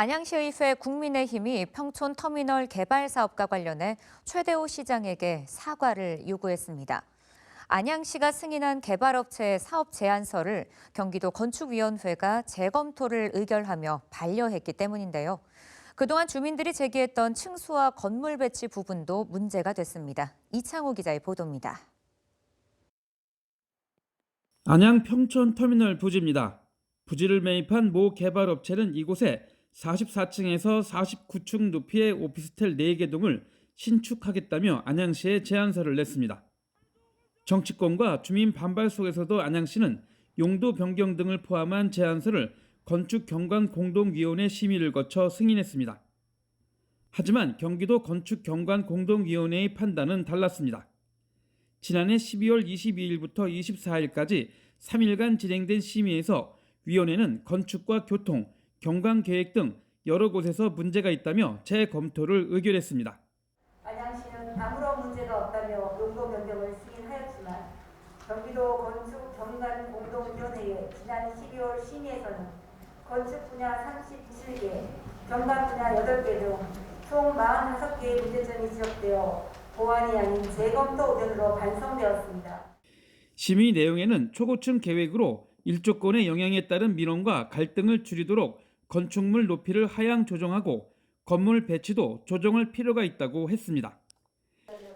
안양시의회 국민의힘이 평촌 터미널 개발 사업과 관련해 최대호 시장에게 사과를 요구했습니다. 안양시가 승인한 개발업체의 사업 제안서를 경기도 건축위원회가 재검토를 의결하며 반려했기 때문인데요. 그동안 주민들이 제기했던 층수와 건물 배치 부분도 문제가 됐습니다. 이창호 기자의 보도입니다. 안양 평촌 터미널 부지입니다. 부지를 매입한 모 개발업체는 이곳에 44층에서 49층 높이의 오피스텔 4개 동을 신축하겠다며 안양시에 제안서를 냈습니다. 정치권과 주민 반발 속에서도 안양시는 용도 변경 등을 포함한 제안서를 건축경관공동위원회 심의를 거쳐 승인했습니다. 하지만 경기도 건축경관공동위원회의 판단은 달랐습니다. 지난해 12월 22일부터 24일까지 3일간 진행된 심의에서 위원회는 건축과 교통, 경관 계획 등 여러 곳에서 문제가 있다며 재검토를 의결했습니다. 안양시는 아무런 문제가 없다며 용도 변경을 승인하였지만 경기도 건축 경관 공동위원회의 지난 12월 심의에서는 건축 분야 37개, 경관 분야 8개 등 총 45개의 문제점이 지적되어 보완이 아닌 재검토 의견으로 반성되었습니다. 심의 내용에는 초고층 계획으로 일조권의 영향에 따른 민원과 갈등을 줄이도록 건축물 높이를 하향 조정하고 건물 배치도 조정할 필요가 있다고 했습니다.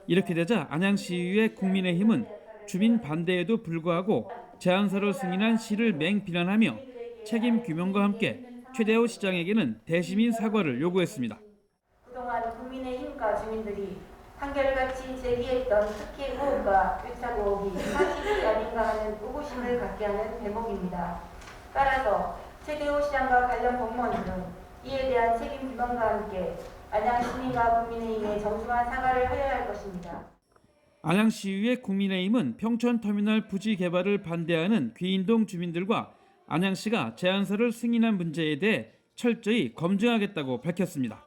이렇게 되자 안양시의회 국민의힘은 주민 반대에도 불구하고 제안서를 승인한 시를 맹비난하며 책임 규명과 함께 최대호 시장에게는 대시민 사과를 요구했습니다. 그동안 국민의힘과 주민들이 한결같이 제기했던 특혜 의혹과 유착 의혹이 사실이 아닌가 하는 의구심을 갖게 하는 대목입니다. 따라서 최대호 시장과 관련 공무원들은 이에 대한 책임 규명과 함께 안양 시민과 국민의힘에 정중한 사과를 하여야 할 것입니다. 안양시의회 국민의힘은 평촌터미널 부지 개발을 반대하는 귀인동 주민들과 안양시가 제안서를 승인한 문제에 대해 철저히 검증하겠다고 밝혔습니다.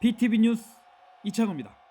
BTV 뉴스 이창호입니다.